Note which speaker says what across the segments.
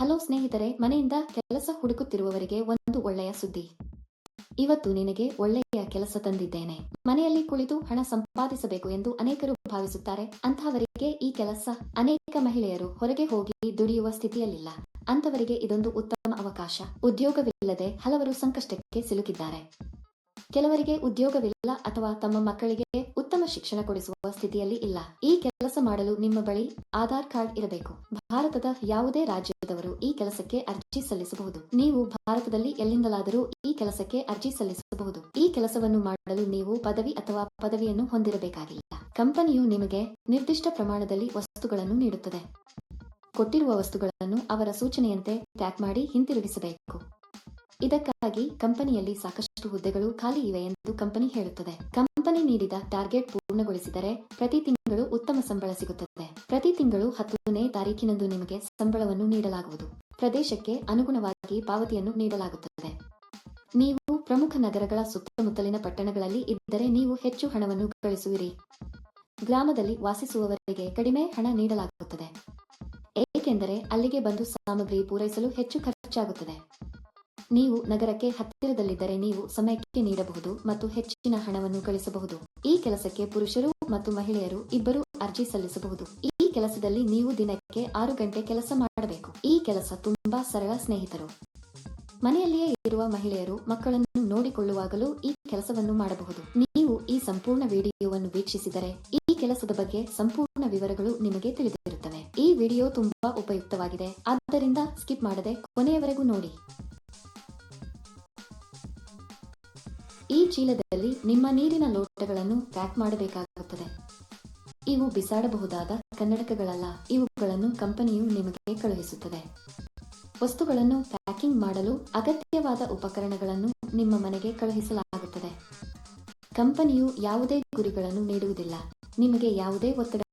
Speaker 1: Hello ಸ್ನೇಹಿತರೆ, ಮನೆಯಿಂದ ಕೆಲಸ ಹುಡುಕುತ್ತಿರುವವರಿಗೆ ಒಂದು ಒಳ್ಳೆಯ ಸುದ್ದಿ. ಇವತ್ತು ನಿನಗೆ ಒಳ್ಳೆಯ ಕೆಲಸ ತಂದಿದ್ದೇನೆ. ಮನೆಯಲ್ಲಿ ಕುಳಿತು ಹಣ ಸಂಪಾದಿಸಬೇಕು ಎಂದು ಅನೇಕರು ಭಾವಿಸುತ್ತಾರೆ. ಅಂತಹವರಿಗೆ ಈ ಕೆಲಸ ಅನೇಕ ಮಹಿಳೆಯರು ಹೊರಗೆ ಹೋಗಿ ದುಡಿಯುವ ಸ್ಥಿತಿಯಲ್ಲಿಲ್ಲ. ಅಂತವರಿಗೆ ಇದೊಂದು ಉತ್ತಮ ಅವಕಾಶ. ಉದ್ಯೋಗವಿಲ್ಲದೆ ಹಲವರು ಸಂಕಷ್ಟಕ್ಕೆ ಸಿಲುಕಿದ್ದಾರೆ. ಕೆಲವರಿಗೆ ಉದ್ಯೋಗವಿಲ್ಲ ಅಥವಾ ತಮ್ಮ ಮಕ್ಕಳಿಗೆ ಶಿಕ್ಷಣ ಕೊಡಿಸುವ ಸ್ಥಿತಿಯಲ್ಲಿ ಇಲ್ಲ. ಈ ಕೆಲಸ ಮಾಡಲು ನಿಮ್ಮ ಬಳಿ ಆಧಾರ್ ಕಾರ್ಡ್ ಇರಬೇಕು. ಭಾರತದ ಯಾವುದೇ ರಾಜ್ಯದವರು ಈ ಕೆಲಸಕ್ಕೆ ಅರ್ಜಿ ಸಲ್ಲಿಸಬಹುದು. ನೀವು ಭಾರತದಲ್ಲಿ ಎಲ್ಲಿಂದಲಾದರೂ ಈ ಕೆಲಸಕ್ಕೆ ಅರ್ಜಿ ಸಲ್ಲಿಸಬಹುದು. ಈ ಕೆಲಸವನ್ನು ಮಾಡಲು ನೀವು ಪದವಿ ಅಥವಾ ಪದವಿಯನ್ನು ಹೊಂದಿರಬೇಕಾಗಿಲ್ಲ. ಕಂಪನಿಯು ನಿಮಗೆ ನಿರ್ದಿಷ್ಟ ಪ್ರಮಾಣದಲ್ಲಿ ವಸ್ತುಗಳನ್ನು ನೀಡುತ್ತದೆ. ಕೊಟ್ಟಿರುವ ವಸ್ತುಗಳನ್ನು ಅವರ ಸೂಚನೆಯಂತೆ ಪ್ಯಾಕ್ ಮಾಡಿ ಹಿಂತಿರುಗಿಸಬೇಕು. ಇದಕ್ಕಾಗಿ ಕಂಪನಿಯಲ್ಲಿ ಸಾಕಷ್ಟು ಹುದ್ದೆಗಳು ಖಾಲಿ ಇವೆ ಎಂದು ಕಂಪನಿ ಹೇಳುತ್ತದೆ. ಕಂಪನಿ ನೀಡಿದ ಟಾರ್ಗೆಟ್ ಪೂರ್ಣಗೊಳಿಸಿದರೆ ಪ್ರತಿ ತಿಂಗಳು ಉತ್ತಮ ಸಂಬಳ ಸಿಗುತ್ತದೆ. ಪ್ರತಿ ತಿಂಗಳು ಹತ್ತನೇ ತಾರೀಕಿನಂದು ನಿಮಗೆ ಸಂಬಳವನ್ನು ನೀಡಲಾಗುವುದು. ಪ್ರದೇಶಕ್ಕೆ ಅನುಗುಣವಾಗಿ ಪಾವತಿಯನ್ನು ನೀಡಲಾಗುತ್ತದೆ. ನೀವು ಪ್ರಮುಖ ನಗರಗಳ ಸುತ್ತಮುತ್ತಲಿನ ಪಟ್ಟಣಗಳಲ್ಲಿ ಇದ್ದರೆ ನೀವು ಹೆಚ್ಚು ಹಣವನ್ನು ಗಳಿಸುವಿರಿ. ಗ್ರಾಮದಲ್ಲಿ ವಾಸಿಸುವವರಿಗೆ ಕಡಿಮೆ ಹಣ ನೀಡಲಾಗುತ್ತದೆ. ಏಕೆಂದರೆ ಅಲ್ಲಿಗೆ ಬಂದು ಸಾಮಗ್ರಿ ಪೂರೈಸಲು ಹೆಚ್ಚು ಖರ್ಚಾಗುತ್ತದೆ. ನೀವು ನಗರಕ್ಕೆ ಹತ್ತಿರದಲ್ಲಿದ್ದರೆ ನೀವು ಸಮಯಕ್ಕೆ ನೀಡಬಹುದು ಮತ್ತು ಹೆಚ್ಚಿನ ಹಣವನ್ನು ಗಳಿಸಬಹುದು ಈ ಕೆಲಸಕ್ಕೆ ಪುರುಷರು ಮತ್ತು ಮಹಿಳೆಯರು ಇಬ್ಬರು ಅರ್ಜಿ ಸಲ್ಲಿಸಬಹುದು. ಈ ಕೆಲಸದಲ್ಲಿ ನೀವು ದಿನಕ್ಕೆ ಆರು ಗಂಟೆ ಕೆಲಸ ಮಾಡಬೇಕು. ಈ ಕೆಲಸ ತುಂಬಾ ಸರಳ ಸ್ನೇಹಿತರು. ಮನೆಯಲ್ಲಿಯೇ ಇರುವ ಮಹಿಳೆಯರು ಮಕ್ಕಳನ್ನು ನೋಡಿಕೊಳ್ಳುವಾಗಲೂ ಈ ಕೆಲಸವನ್ನು ಮಾಡಬಹುದು. ನೀವು ಈ ಸಂಪೂರ್ಣ ವಿಡಿಯೋವನ್ನು ವೀಕ್ಷಿಸಿದರೆ ಈ ಕೆಲಸದ ಬಗ್ಗೆ ಸಂಪೂರ್ಣ ವಿವರಗಳು ನಿಮಗೆ ತಿಳಿದಿರುತ್ತವೆ. ಈ ವಿಡಿಯೋ ತುಂಬಾ ಉಪಯುಕ್ತವಾಗಿದೆ. ಆದ್ದರಿಂದ ಸ್ಕಿಪ್ ಮಾಡದೆ ಕೊನೆಯವರೆಗೂ ನೋಡಿ. ಈ ಚೀಲದಲ್ಲಿ ನಿಮ್ಮ ನೀರಿನ ಲೋಟಗಳನ್ನು ಪ್ಯಾಕ್ ಮಾಡಬೇಕಾಗುತ್ತದೆ. ಇವು ಬಿಸಾಡಬಹುದಾದ ಕನ್ನಡಕಗಳಲ್ಲ, ಇವುಗಳನ್ನು ಕಂಪನಿಯು ನಿಮಗೆ ಕಳುಹಿಸುತ್ತದೆ. ವಸ್ತುಗಳನ್ನು ಪ್ಯಾಕಿಂಗ್ ಮಾಡಲು ಅಗತ್ಯವಾದ ಉಪಕರಣಗಳನ್ನು ನಿಮ್ಮ ಮನೆಗೆ ಕಳುಹಿಸಲಾಗುತ್ತದೆ. ಕಂಪನಿಯು ಯಾವುದೇ ಗುರಿಗಳನ್ನು ನೀಡುವುದಿಲ್ಲ. ನಿಮಗೆ ಯಾವುದೇ ಒತ್ತಡವಿಲ್ಲ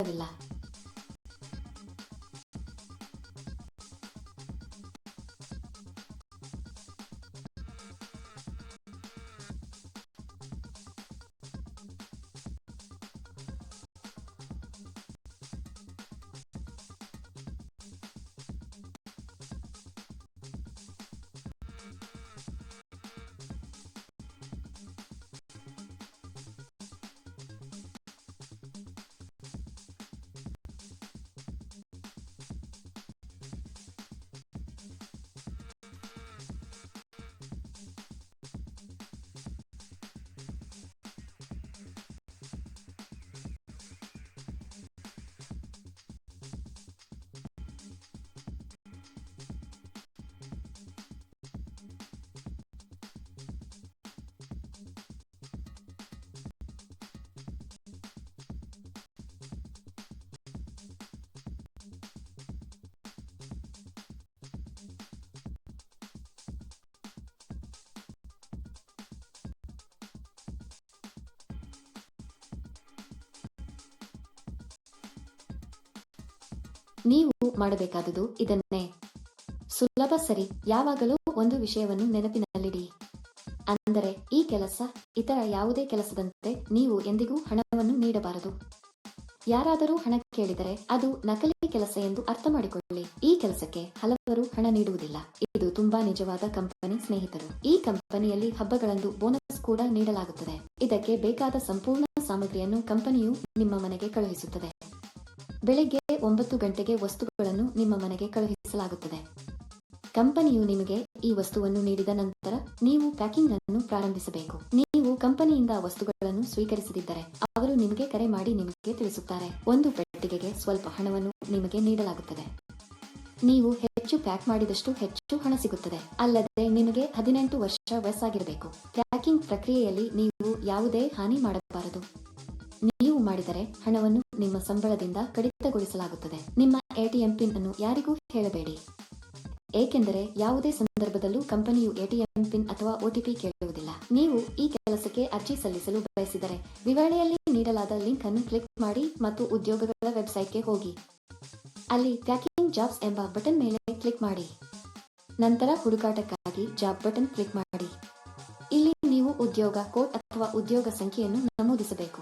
Speaker 1: ನೀವು ಮಾಡಬೇಕಾದುದು ಇದನ್ನೇ. ಸುಲಭ ಸರಿ, ಯಾವಾಗಲೂ ಒಂದು ವಿಷಯವನ್ನು ನೆನಪಿನಲ್ಲಿಡಿ. ಅಂದರೆ, ಈ ಕೆಲಸ ಇತರ ಯಾವುದೇ ಕೆಲಸದಂತೆ ನೀವು ಎಂದಿಗೂ ಹಣವನ್ನು ನೀಡಬಾರದು. ಯಾರಾದರೂ ಹಣ ಕೇಳಿದರೆ ಅದು ನಕಲಿ ಕೆಲಸ ಎಂದು ಅರ್ಥ ಮಾಡಿಕೊಳ್ಳಿ ಈ ಕೆಲಸಕ್ಕೆ ಹಲವರು ಹಣ ನೀಡುವುದಿಲ್ಲ. ಇದು ತುಂಬಾ ನಿಜವಾದ ಕಂಪನಿ ಸ್ನೇಹಿತರು. ಈ ಕಂಪನಿಯಲ್ಲಿ ಹಬ್ಬಗಳಂದು ಬೋನಸ್ ಕೂಡ ನೀಡಲಾಗುತ್ತದೆ. ಇದಕ್ಕೆ ಬೇಕಾದ ಸಂಪೂರ್ಣ ಸಾಮಗ್ರಿಯನ್ನು ಕಂಪನಿಯು ನಿಮ್ಮ ಮನೆಗೆ ಕಳುಹಿಸುತ್ತದೆ. ಬೆಳಿಗ್ಗೆ ಒಂಬತ್ತು ಗಂಟೆಗೆ ವಸ್ತುಗಳನ್ನು ನಿಮ್ಮ ಮನೆಗೆ ಕಳುಹಿಸಲಾಗುತ್ತದೆ. ಕಂಪನಿಯು ನಿಮಗೆ ಈ ವಸ್ತುವನ್ನು ನೀಡಿದ ನಂತರ ನೀವು ಪ್ಯಾಕಿಂಗ್ ಅನ್ನು ಪ್ರಾರಂಭಿಸಬೇಕು. ನೀವು ಕಂಪನಿಯಿಂದ ವಸ್ತುಗಳನ್ನು ಸ್ವೀಕರಿಸದಿದ್ದರೆ ಅವರು ನಿಮಗೆ ಕರೆ ಮಾಡಿ ನಿಮಗೆ ತಿಳಿಸುತ್ತಾರೆ. ಒಂದು ಪೆಟ್ಟಿಗೆಗೆ ಸ್ವಲ್ಪ ಹಣವನ್ನು ನಿಮಗೆ ನೀಡಲಾಗುತ್ತದೆ. ನೀವು ಹೆಚ್ಚು ಪ್ಯಾಕ್ ಮಾಡಿದಷ್ಟು ಹೆಚ್ಚು ಹಣ ಸಿಗುತ್ತದೆ. ಅಲ್ಲದೆ ನಿಮಗೆ ಹದಿನೆಂಟು ವರ್ಷ ವಯಸ್ಸಾಗಿರಬೇಕು. ಪ್ಯಾಕಿಂಗ್ ಪ್ರಕ್ರಿಯೆಯಲ್ಲಿ ನೀವು ಯಾವುದೇ ಹಾನಿ ಮಾಡಬಾರದು. ಮಾಡಿದರೆ ಹಣವನ್ನು ನಿಮ್ಮ ಸಂಬಳದಿಂದ ಕಡಿತಗೊಳಿಸಲಾಗುತ್ತದೆ. ನಿಮ್ಮ ಎಟಿಎಂ ಪಿನ್ ಅನ್ನು ಯಾರಿಗೂ ಹೇಳಬೇಡಿ. ಏಕೆಂದರೆ ಯಾವುದೇ ಸಂದರ್ಭದಲ್ಲೂ ಕಂಪನಿಯು ಎಟಿಎಂ ಪಿನ್ ಅಥವಾ ಒಟಿಪಿ ಕೇಳುವುದಿಲ್ಲ. ನೀವು ಈ ಕೆಲಸಕ್ಕೆ ಅರ್ಜಿ ಸಲ್ಲಿಸಲು ಬಯಸಿದರೆ ವಿವರಣೆಯಲ್ಲಿ ನೀಡಲಾದ ಲಿಂಕ್ ಅನ್ನು ಕ್ಲಿಕ್ ಮಾಡಿ ಮತ್ತು ಉದ್ಯೋಗಗಳ ವೆಬ್ಸೈಟ್ಗೆ ಹೋಗಿ. ಅಲ್ಲಿ ಪ್ಯಾಕಿಂಗ್ ಜಾಬ್ಸ್ ಎಂಬ ಬಟನ್ ಮೇಲೆ ಕ್ಲಿಕ್ ಮಾಡಿ. ನಂತರ ಹುಡುಕಾಟಕ್ಕಾಗಿ ಜಾಬ್ ಬಟನ್ ಕ್ಲಿಕ್ ಮಾಡಿ. ಇಲ್ಲಿ ನೀವು ಉದ್ಯೋಗ ಕೋಡ್ ಅಥವಾ ಉದ್ಯೋಗ ಸಂಖ್ಯೆಯನ್ನು ನಮೂದಿಸಬೇಕು.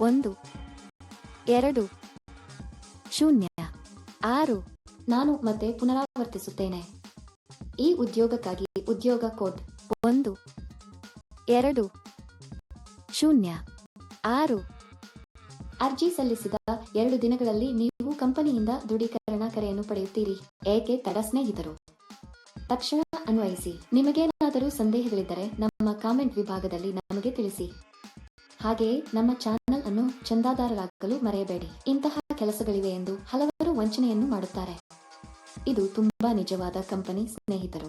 Speaker 1: ಒಂದು, ಎರಡು, ಶೂನ್ಯ, ಆರು. ನಾನು ಮತ್ತೆ ಪುನರಾವರ್ತಿಸುತ್ತೇನೆ. ಈ ಉದ್ಯೋಗಕ್ಕಾಗಿ ಉದ್ಯೋಗ ಕೋಡ್ ಒಂದು, ಎರಡು, ಶೂನ್ಯ, ಆರು. ಅರ್ಜಿ ಸಲ್ಲಿಸಿದ ಎರಡು ದಿನಗಳಲ್ಲಿ ನೀವು ಕಂಪನಿಯಿಂದ ದೃಢೀಕರಣ ಕರೆಯನ್ನು ಪಡೆಯುತ್ತೀರಿ, ಏಕೆ ತಡ ಸ್ನೇಹಿತರು? ತಕ್ಷಣ ಅನ್ವಯಿಸಿ, ನಿಮಗೇನಾದರೂ ಸಂದೇಹಗಳಿದ್ದರೆ ನಮ್ಮ ಕಾಮೆಂಟ್ ವಿಭಾಗದಲ್ಲಿ ನಮಗೆ ತಿಳಿಸಿ. ಹಾಗೆಯೇ ನಮ್ಮ ಚಾನೆಲ್ ಅನ್ನು ಚಂದಾದಾರರಾಗಲು ಮರೆಯಬೇಡಿ. ಇಂತಹ ಕೆಲಸಗಳಿವೆ ಎಂದು ಹಲವರು ವಂಚನೆಯನ್ನು ಮಾಡುತ್ತಾರೆ. ಇದು ತುಂಬಾ ನಿಜವಾದ ಕಂಪನಿ ಸ್ನೇಹಿತರು.